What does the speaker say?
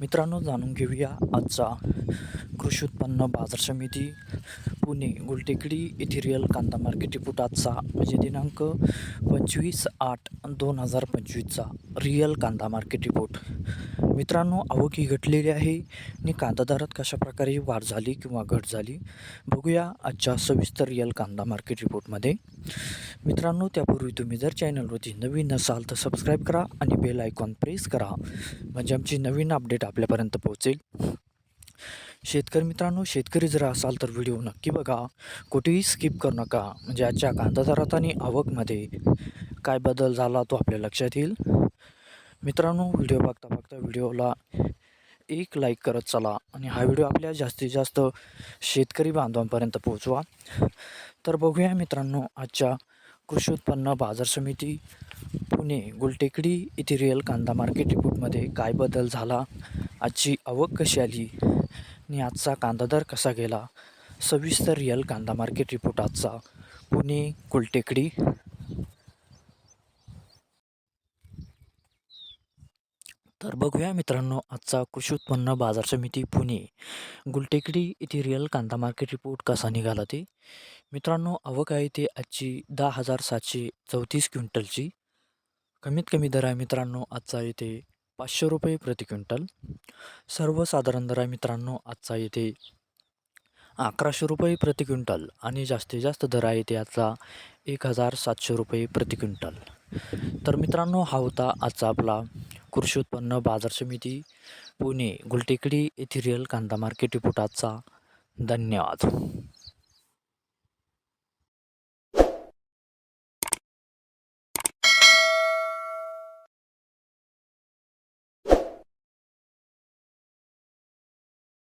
मित्रांनो जाणून घेऊया आजचा कृषी उत्पन्न बाजार समिती पुणे गुलटेकडी इथिरियल कांदा मार्केट रिपोर्ट आजचा म्हणजे दिनांक पंचवीस आठ दोन हजार पंचवीसचा रिअल कांदा मार्केट रिपोर्ट. मित्रांनो आवक ही घटलेली आहे आणि कांदा दरात कशा प्रकारे वाढ झाली किंवा घट झाली बघूया आजच्या सविस्तर रिअल कांदा मार्केट रिपोर्टमध्ये. मित्रांनो त्यापूर्वी तुम्ही जर चॅनलवरती नवीन नसाल तर सबस्क्राईब करा आणि बेल आयकॉन प्रेस करा. म्हणजे आमची नवीन अपडेट आपल्यापर्यंत पोहोचेल. शेतकरी मित्रांनो शेतकरी जर असाल तर व्हिडिओ नक्की बघा. कुठेही स्किप करू नका. म्हणजे आजच्या कांदा दरात आणि आवकमध्ये काय बदल झाला तो आपल्या लक्षात येईल. मित्रांनो व्हिडिओ बघता बघता व्हिडिओला एक लाईक करत चला आणि हा व्हिडिओ आपल्या जास्तीत जास्त शेतकरी बांधवांपर्यंत पोहोचवा. तर बघूया मित्रांनो आजच्या कृषी उत्पन्न बाजार समिती पुणे गुलटेकडी इथे रिअल कांदा मार्केट रिपोर्टमध्ये काय बदल झाला? आजची आवक कशी आली? आणि आजचा कांदा दर कसा गेला? सविस्तर रिअल कांदा मार्केट रिपोर्ट आजचा. पुणे गुलटेकडी. तर बघूया मित्रांनो आजचा कृषी उत्पन्न बाजार समिती पुणे. गुलटेकडी इथे रिअल कांदा मार्केट रिपोर्ट कसा निघाला ते? मित्रांनो आवक आहे ते आजची दहा हजार सातशे चौतीस क्विंटलची. कमीत कमी दर आहे मित्रांनो आजचा येथे पाचशे रुपये प्रति क्विंटल. सर्वसाधारण दर आहे मित्रांनो आजचा येथे अकराशे रुपये प्रति क्विंटल आणि जास्तीत जास्त दर आहे ते आजचा एक हजार सातशे रुपये प्रति क्विंटल. तर मित्रांनो हा होता आजचा आपला कृषी उत्पन्न बाजार समिती पुणे गुलटेकडी येथे रिअल कांदा मार्केट रिपोर्ट आजचा. धन्यवाद.